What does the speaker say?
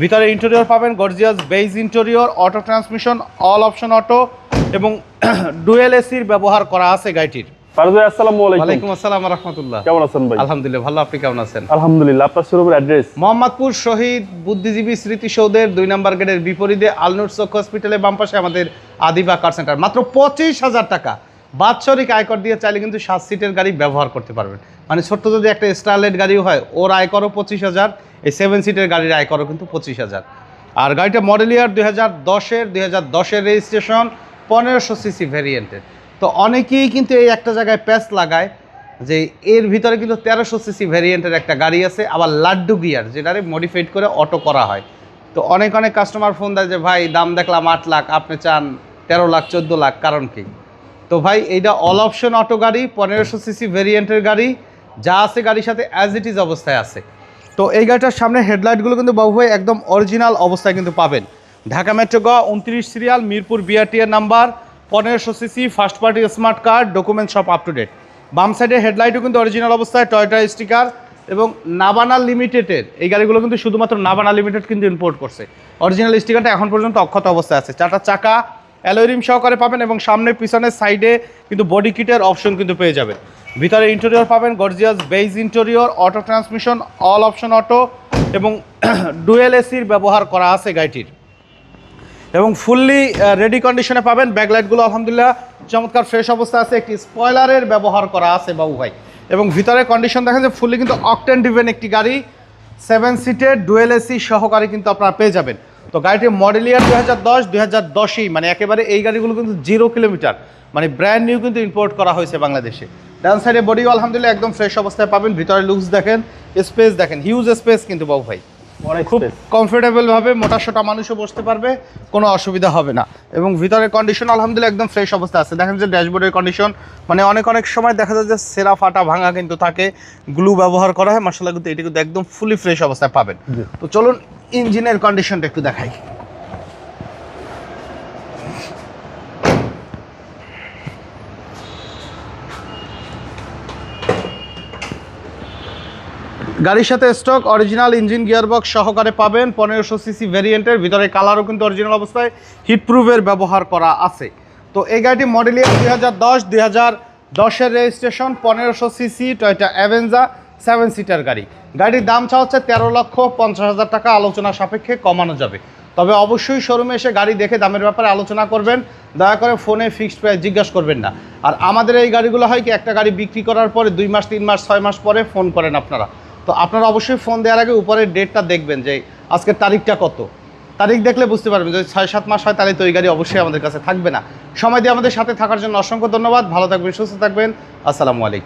ভিতরে ইন্টেরিয়র পাবেন gorgeous beige interior auto transmission all option auto এবং ডুয়েল এসির ব্যবহার করা আছে গাড়িটির। ফারুজ ভাই আসসালামু আলাইকুম। আসসালাম রহমতুল্লাহ। কেমন আছেন আলহামদুলিল্লাহ ভালো। আপনি কেমন আছেন? আলহামদুলিল্লাহ অ্যাড্রেস মোহাম্মদপুর শহীদ বুদ্ধিজীবী স্মৃতিসৌধের দুই নম্বর গেটের বিপরীতে আলনুর চোখ হসপিটালের বাম পাশে আমাদের আদিবা কার সেন্টার মাত্র পঁচিশ হাজার টাকা। বাৎসরিক আয়কর দিয়ে চাইলে কিন্তু সাত সিটের গাড়ি ব্যবহার করতে পারবেন। মানে ছোট্ট যদি একটা স্টারলেট গাড়িও হয়, ওর আয়করও পঁচিশ হাজার, এই সেভেন সিটের গাড়ির আয়করও কিন্তু পঁচিশ হাজার। আর গাড়িটা মডেল ইয়ার দুই হাজার দশের, দুই হাজার দশের রেজিস্ট্রেশন পনেরোশো সিসি ভ্যারিয়েন্টের তো অনেকেই কিন্তু এই একটা জায়গায় প্যাচ লাগায় যে এর ভিতরে কিন্তু তেরোশো সিসি ভ্যারিয়েন্টের একটা গাড়ি আছে, আবার লাড্ডু গিয়ার, যেটারে মডিফাইড করে অটো করা হয়। তো অনেক অনেক কাস্টমার ফোন দেয় যে, ভাই, দাম দেখলাম আট লাখ, আপনি চান তেরো লাখ, চোদ্দ লাখ, কারণ কি? তো ভাই, এইটা অল অপশন অটো গাড়ি, পনেরোশো সিসি ভেরিয়েন্টের গাড়ি, যা আছে গাড়ির সাথে অ্যাজ ইট ইজ অবস্থায় আছে। তো এই গাড়িটার সামনে হেডলাইটগুলো কিন্তু বাবু ভাই একদম অরিজিনাল অবস্থায় কিন্তু পাবেন। ঢাকা মেট্রো গ উনত্রিশ সিরিয়াল মিরপুর বিআরটিএর নাম্বার পনেরোশো CC first party smart card document সব আপ টু ডেট বাম সাইডে হেডলাইটও কিন্তু অরিজিনাল অবস্থায় টয়টা স্টিকার এবং নাবানা লিমিটেডের এই গাড়িগুলো কিন্তু শুধুমাত্র নাবানা লিমিটেড কিন্তু ইম্পোর্ট করছে। অরিজিনাল স্টিকারটা এখন পর্যন্ত অক্ষত অবস্থায় আছে। চারটা চাকা অ্যালোরিম সহকারে পাবেন এবং সামনে পিছনের সাইডে কিন্তু বডি কিটের অপশন কিন্তু পেয়ে যাবেন। ভিতরে ইন্টেরিয়র পাবেন gorgeous beige interior auto transmission all option auto এবং ডুয়েল এসির ব্যবহার করা আছে গাড়িটির। এবং ফুললি রেডি কন্ডিশনে পাবেন ব্যাকলাইটগুলো আলহামদুলিল্লাহ চমৎকার ফ্রেশ অবস্থা আছে, একটি স্পয়লারের ব্যবহার করা আছে বাবু ভাই। এবং ভিতরে কন্ডিশন দেখেন যে ফুললি কিন্তু অকটেন ডিভেন একটি গাড়ি সেভেন সিটের ডুয়েল এসি সহকারে কিন্তু আপনারা পেয়ে যাবেন। তো গাড়িটির মডেল ইয়ার দুই হাজার দশ, দুই হাজার দশই মানে একেবারে এই গাড়িগুলো কিন্তু জিরো কিলোমিটার মানে ব্র্যান্ড নিউ কিন্তু ইম্পোর্ট করা হয়েছে বাংলাদেশে। ডান সাইডে বডিও আলহামদুলিল্লাহ একদম ফ্রেশ অবস্থায় পাবেন। ভিতরে লুকস দেখেন স্পেস দেখেন হিউজ স্পেস কিন্তু বাবু ভাই। খুব কমফোর্টেবল ভাবে মোটা সোটা মানুষও বসতে পারবে কোনো অসুবিধা হবে না। এবং ভিতরের কন্ডিশন আলহামদুলিল্লাহ একদম ফ্রেশ অবস্থা আছে। দেখেন যে ড্যাশবোর্ডের কন্ডিশন মানে অনেক অনেক সময় দেখা যায় যে সেরা ফাটা ভাঙা কিন্তু থাকে গ্লু ব্যবহার করা হয় মশলা কিন্তু এটি কিন্তু একদম ফুলি ফ্রেশ অবস্থায় পাবেন। তো চলুন ইঞ্জিনের কন্ডিশনটা একটু দেখাই। গাড়ির সাথে স্টক অরিজিনাল ইঞ্জিন গিয়ারবক্স সহকারে পাবেন। পনেরোশো সিসি ভ্যারিয়েন্টের ভিতরে কালারও কিন্তু অরিজিনাল অবস্থায়। হিটপ্রুফের ব্যবহার করা আছে। তো এই গাড়িটি মডেল ইয়ার দুই হাজার দশ, দুই হাজার দশের রেজিস্ট্রেশন পনেরোশো CC Toyota Avanza seven seater গাড়ি। গাড়ির দাম চা হচ্ছে তেরো লক্ষ পঞ্চাশ হাজার টাকা। আলোচনা সাপেক্ষে কমানো যাবে। তবে অবশ্যই শোরুমে এসে গাড়ি দেখে দামের ব্যাপারে আলোচনা করবেন। দয়া করে ফোনে ফিক্সড প্রাইস জিজ্ঞাসা করবেন না। আর আমাদের এই গাড়িগুলো হয় কি, একটা গাড়ি বিক্রি করার পরে দুই মাস, তিন মাস, ছয় মাস পরে ফোন করেন আপনারা। তো আপনারা অবশ্যই ফোন দেওয়ার আগে উপরের ডেটটা দেখবেন যে আজকের তারিখটা কত। তারিখ দেখলে বুঝতে পারবেন, যদি ছয় সাত মাস হয় তাহলে তো ওই গাড়ি অবশ্যই আমাদের কাছে থাকবে না। সময় দিয়ে আমাদের সাথে থাকার জন্য অসংখ্য ধন্যবাদ, ভালো থাকবেন, সুস্থ থাকবেন, আসসালামু আলাইকুম।